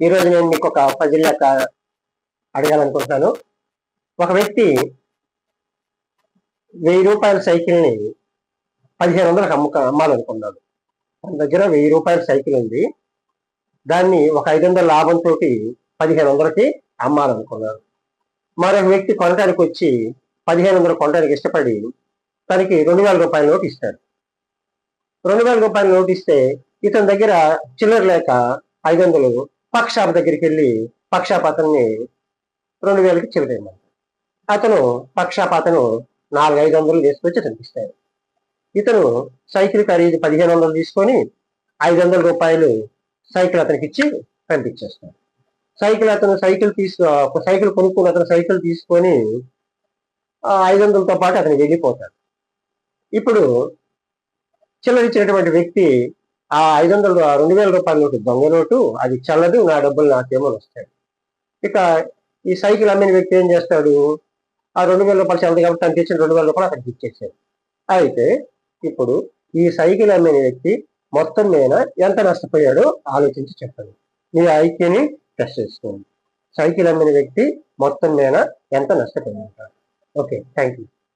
ఈరోజు నేను మీకు ఒక పజిల్ లెక్క అడగాలనుకుంటున్నాను. ఒక వ్యక్తి వెయ్యి రూపాయల సైకిల్ని పదిహేను వందలకు అమ్ముక అమ్మాలనుకున్నాడు. తన దగ్గర వెయ్యి రూపాయల సైకిల్ ఉంది. దాన్ని ఒక ఐదు వందల లాభంతో పదిహేను వందలకి అమ్మాలనుకున్నాడు. మరొక వ్యక్తి కొనడానికి వచ్చి పదిహేను వందలు కొనడానికి ఇష్టపడి తనకి రెండు వేల రూపాయల నోటు ఇస్తాడు. రెండు వేల రూపాయల నోటు ఇస్తే ఇతని దగ్గర చిల్లర లేక ఐదు వందలు పక్షాప షాప్ దగ్గరికి వెళ్ళి పక్క షాప్ అతన్ని రెండు వేలకి చిల్లరేయమంటాడు అతను పక్క షాప్ అతను నాలుగు ఐదు వందలు తీసుకొచ్చి అతనికి ఇతను సైకిల్ ఖరీదు పదిహేను వందలు తీసుకొని ఐదు వందల రూపాయలు సైకిల్ అతనికి ఇచ్చి పంపించేస్తాడు. సైకిల్ అతను సైకిల్ తీసు ఒక సైకిల్ కొనుక్కుని అతను సైకిల్ తీసుకొని ఐదు వందలతో పాటు అతను వెళ్ళిపోతాడు. ఇప్పుడు చిల్లరిచ్చినటువంటి వ్యక్తి ఆ ఐదు వందలు రెండు వేల రూపాయల నోటు దొంగ నోటు అది చల్లదు నా డబ్బులు నాకేమో వస్తాయి ఇక ఈ సైకిల్ అమ్మిన వ్యక్తి ఏం చేస్తాడు? ఆ రెండు వేల రూపాయలు చల్లదు కాబట్టి తనకి ఇచ్చిన రెండు వేల రూపాయలు అక్కడికి ఇచ్చేసాడు. అయితే ఇప్పుడు ఈ సైకిల్ అమ్మిన వ్యక్తి మొత్తం మీద ఎంత నష్టపోయాడో ఆలోచించి చెప్పండి. మీ ఐక్యని టెస్ట్ చేసుకోండి. సైకిల్ అమ్మిన వ్యక్తి మొత్తం మీద ఎంత నష్టపోయాడు. Okay thank you